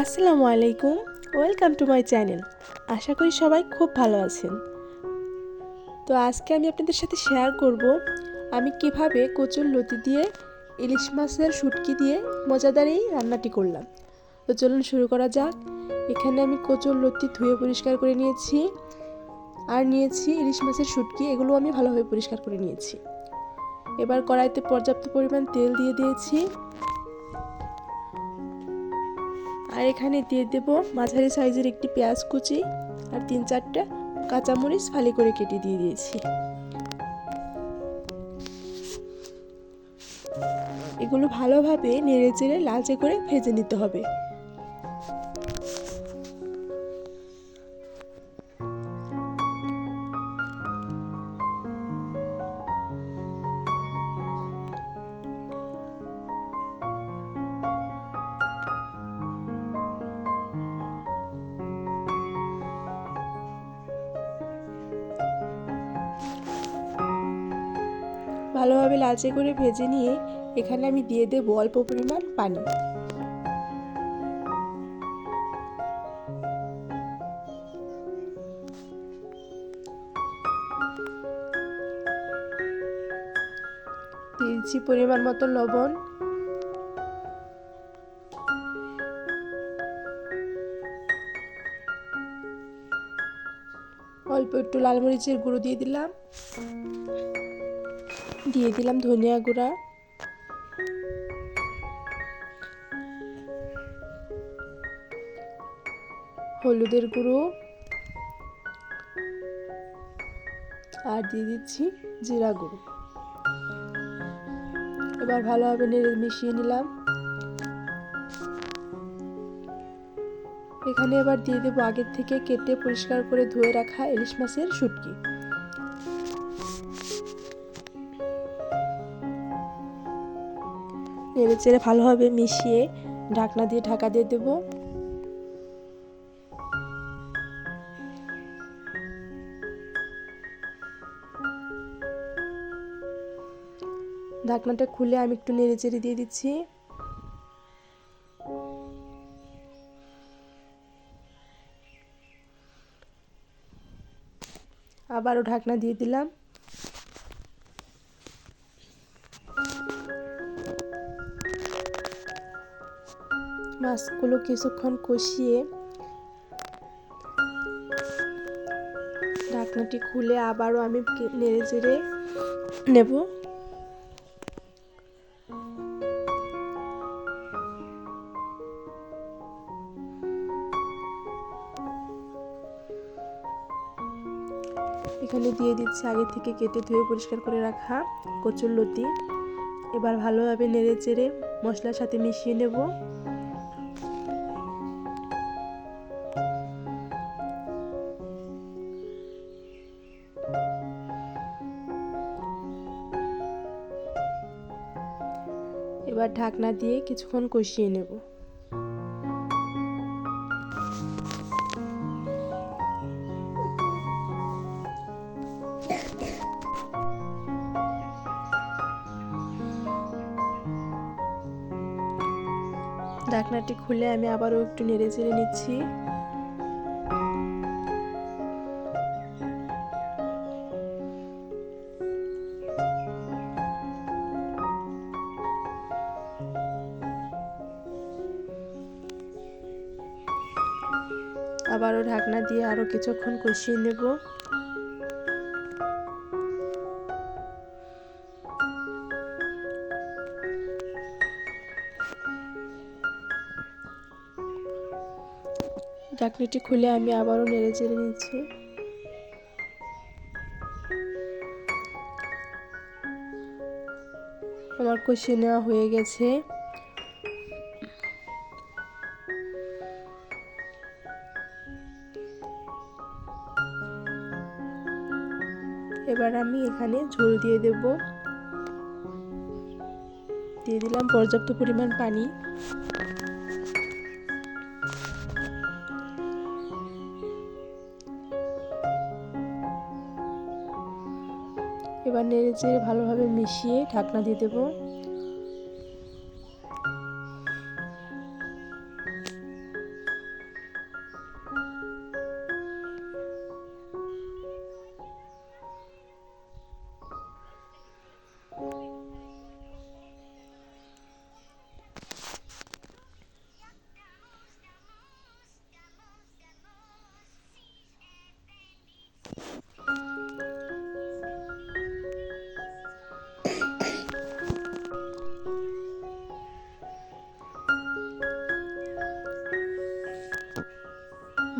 আসসালামু আলাইকুম। Welcome to my channel আশা করি সবাই খুব ভালো আছেন। তো আজকে আমি আপনাদের সাথে শেয়ার করব আমি কীভাবে কচুর লতি দিয়ে ইলিশ মাছের শুটকি দিয়ে মজাদার এই রান্নাটি করলাম। তো চলুন শুরু করা যাক। এখানে আমি কচুর লতি ধুয়ে পরিষ্কার করে নিয়েছি। আর নিয়েছি ইলিশ মাছের শুটকি, এগুলো আমি ভালোভাবে পরিষ্কার করে নিয়েছি। এবার কড়াইতে পর্যাপ্ত পরিমাণ তেল দিয়ে দিয়েছি। আর এখানে দিয়ে দেব মাঝারি সাইজের একটি পেঁয়াজ কুচি আর তিন চারটা কাঁচামরিচ ফালি করে কেটে দিয়ে দিয়েছি। এগুলো ভালোভাবে নেড়ে চেড়ে লালচে করে ভেজে নিতে হবে। ভালোভাবে লালচে করে ভেজে নিয়ে এখানে আমি দিয়ে দেবো অল্প পরিমাণ পানি। দিয়েছি পরিমাণ মতো লবণ। অল্প একটু লাল মরিচের গুঁড়ো দিয়ে দিলাম। দিয়ে দিলাম ধনিয়া গুঁড়া। হলুদের গুঁড়ো। আর দিয়ে দিচ্ছি জিরা গুঁড়ো। এবার ভালোভাবে নেড়ে মিশিয়ে নিলাম। এখানে এবার দিয়ে দেবো আগের থেকে কেটে পরিষ্কার করে ধুয়ে রাখা ইলিশ মাছের শুটকি। নেড়ে চেড়ে ভালোভাবে মিশিয়ে ঢাকনা দিয়ে ঢাকা দিয়ে দেব। ঢাকনাটা খুলে আমি একটু নেড়ে চেড়ে দিয়ে দিচ্ছি। আবারও ঢাকনা দিয়ে দিলাম। মাছগুলো কিছুক্ষণ কষিয়ে ঢাকনাটি খুলে আবারও আমি নেড়ে চেড়ে নেব। এখানে দিয়ে দিচ্ছি আগে থেকে কেটে ধুয়ে পরিষ্কার করে রাখা কচুর লতি। এবার ভালোভাবে নেড়ে চেড়ে মশলার সাথে মিশিয়ে নেব। এবার ঢাকনা দিয়ে কিছুক্ষণ কষিয়ে নেব। ঢাকনাটি খুলে আমি আবারও একটু নেড়ে চেড়ে নিচ্ছি। আবারও ঢাকনা দিয়ে আরও কিছুক্ষণ কষিয়ে নেব। ঢাকনিটি খুলে আমি আবারও নেড়ে চেড়ে নিচ্ছি। আমার কষিয়ে নেওয়া হয়ে গেছে। এবার আমি এখানে ঝোল দিয়ে দেব। দিয়ে দিলাম পর্যাপ্ত পরিমাণ পানি। এবার নেড়ে চেড়ে ভালোভাবে মিশিয়ে ঢাকনা দিয়ে দেবো।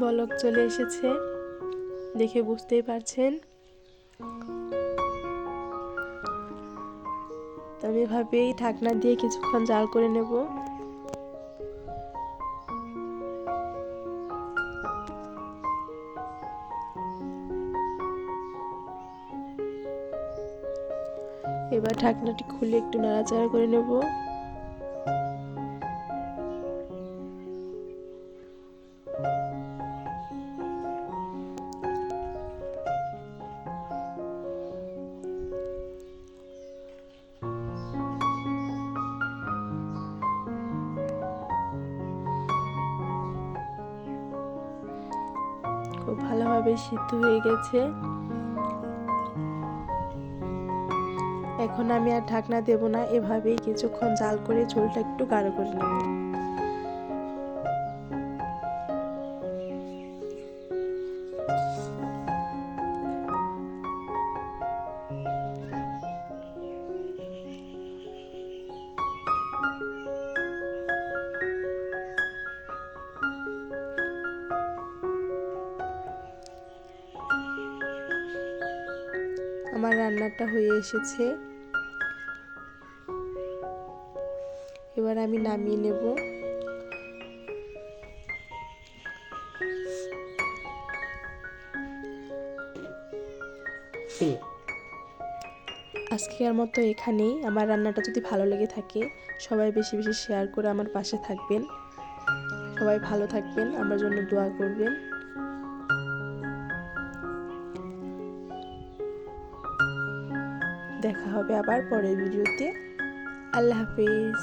বলক চলে এসেছে। দেখে বুঝতেই পারছেন। আমি এভাবেই ঢাকনা দিয়ে কিছুক্ষণ জাল করে নেব। এবার ঢাকনাটি খুলে একটু নাড়াচাড়া করে নেব। ভালোভাবে সিদ্ধ হয়ে গেছে। এখন আমি আর ঢাকনা দেব না, এভাবেই কিছুক্ষণ জাল করে ঝোলটা একটু গাঢ় করে নেব। আমার রান্নাটা হয়ে এসেছে। এবার আমি নামিয়ে নেব। আজকের মতো এখানেই। আমার রান্নাটা যদি ভালো লেগে থাকে সবাই বেশি বেশি শেয়ার করে আমার পাশে থাকবেন। সবাই ভালো থাকবেন আমার জন্য দোয়া করবেন। দেখা হবে আবার পরের ভিডিওতে। আল্লাহ হাফিজ।